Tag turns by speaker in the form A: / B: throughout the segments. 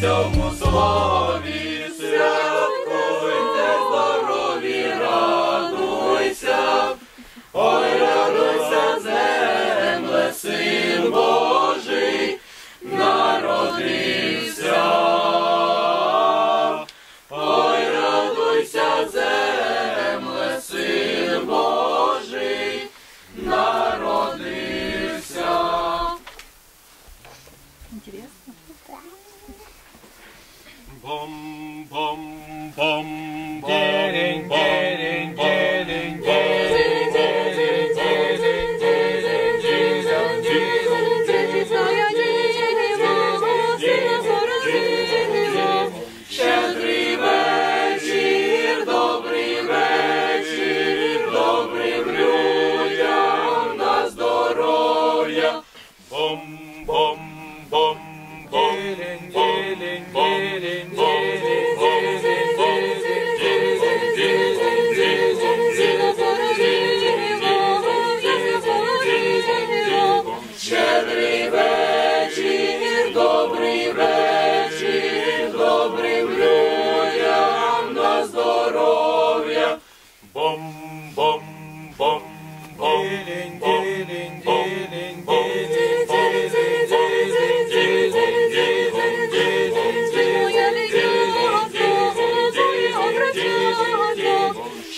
A: цьому слові, bum bum bum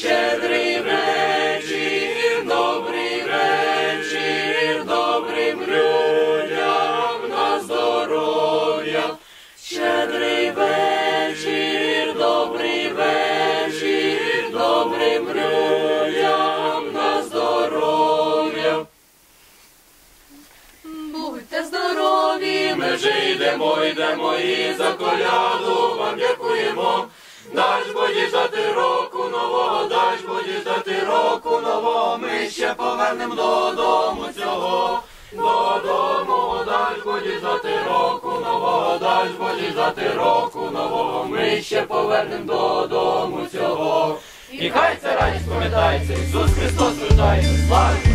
A: Щедрий вечір, добрий вечір, добрим людям на здоров'я. Щедрий вечір, добрий вечір, добрим людям на здоров'я.
B: Будьте здорові,
A: Ми вже йдемо, йдемо і за коляду вам дякуємо. Ж Боді року нового, буде дати року нового, ми ще повернем додому цього. Додому, дай ж дати року нового, дай ж дати року нового, ми ще повернем додому цього. І хай ця радість пам'ятається, Ісус Христос рождається, слава!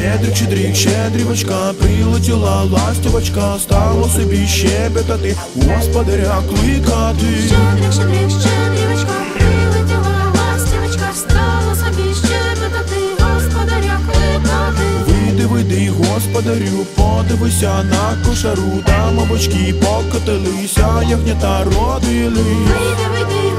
C: Щедрик, щедрик, щедрівочка, прилетіла ластівочка, стало собі щебетати, господаря кликати.
D: Щедрик, щедрик, щедрівочка, прилетіла ластівочка, стала собі щебетати, господаря кликати.
C: Вийди, вийди, господарю, подивися на кошару, там бочки покотилися, ягнята родили.
D: Вийди, вийди,